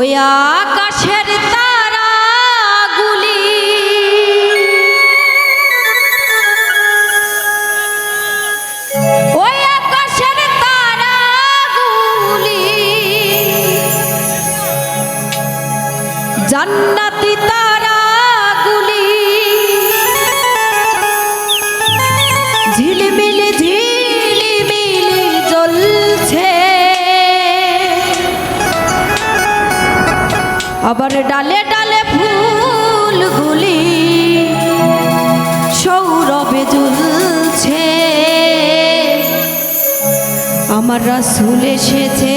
ওই আকাশের তারাগুলি। ওই আকাশের তারাগুলি। জান্নাতি আবার ডালে ডালে ফুলগুলি সৌরভে জ্বলছে। আমার রাসুল এসেছে।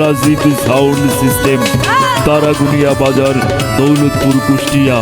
রাজীব সাউন্ড সিস্টেম তারাগুনিয়া বাজার দৌলতপুর কুষ্টিয়া।